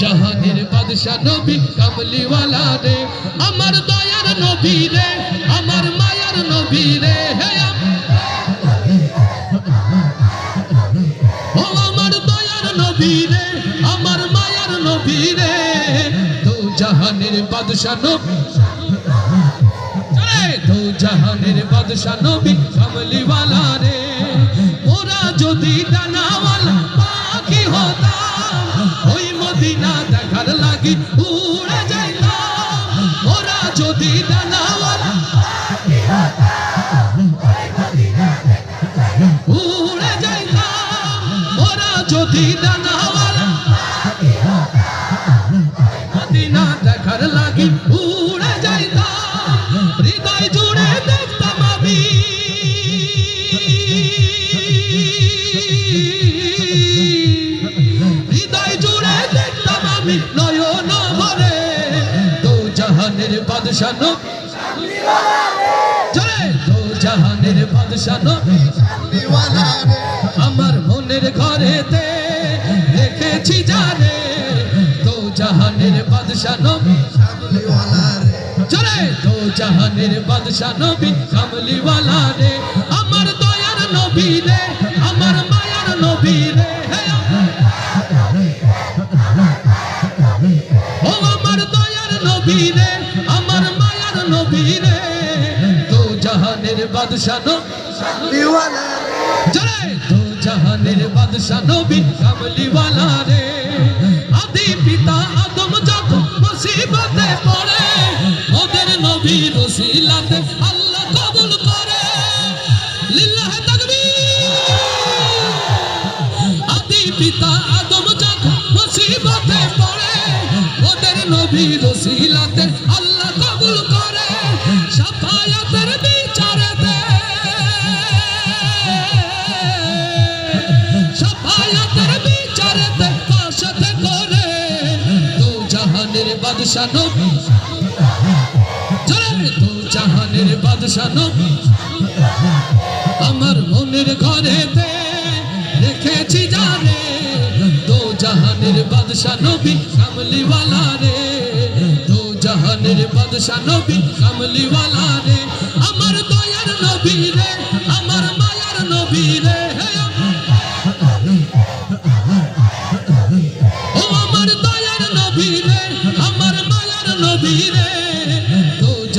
জাহানের বাদশাহ নবী কামলিওয়ালা রে, আমার দয়ার নবী রে, আমার মায়ার নবী রে, হে নবী রে জাহানের বাদশাহ নবী। কামলিওয়ালা রে, ওরা যদি ডানাওয়ালা মদিনা দেখার লাগি উড়ে যাইতাম। ওরা যদি ডানাওয়ালা উড়ে যাইতাম। ওরা যদি ডানাওয়ালা মদিনা দেখার লাগি উড়ে জাহানের বাদশা নবী। জরে। তো জাহানের বাদশা নবী। আমার মনের ঘরেতে রেখেছি জানে। তো জাহানের বাদশা নবী। চলে তো জাহানের বাদশা নবী, কামলিওয়ালা রে। আমার দয়ার নবী রে। আমার মায়ার নবী রে। জাহানের বাদশা নবী। চলে তো জাহানের বাদশা নবী কামলিওয়ালা রে। আদি পিতা আদম যখন মুসিবতে পড়ে ওদের নবী রসিলাতে আল্লাহ কবুল করে। লিল্লাহ তাকবীর। আদি পিতা আদম যখন মুসিবতে পড়ে ওদের নবী রসিলাতে আল্লাহ জাহানের বাদশা নবী। তো জাহানের বাদশা নবী। আমার মনের ঘরেতে রেখেছি জানে, তো জাহানের বাদশা নবী, কামলিওয়ালা রে। তো জাহানের বাদশা নবী, কামলিওয়ালা রে। আমার দয়ার নবী রে।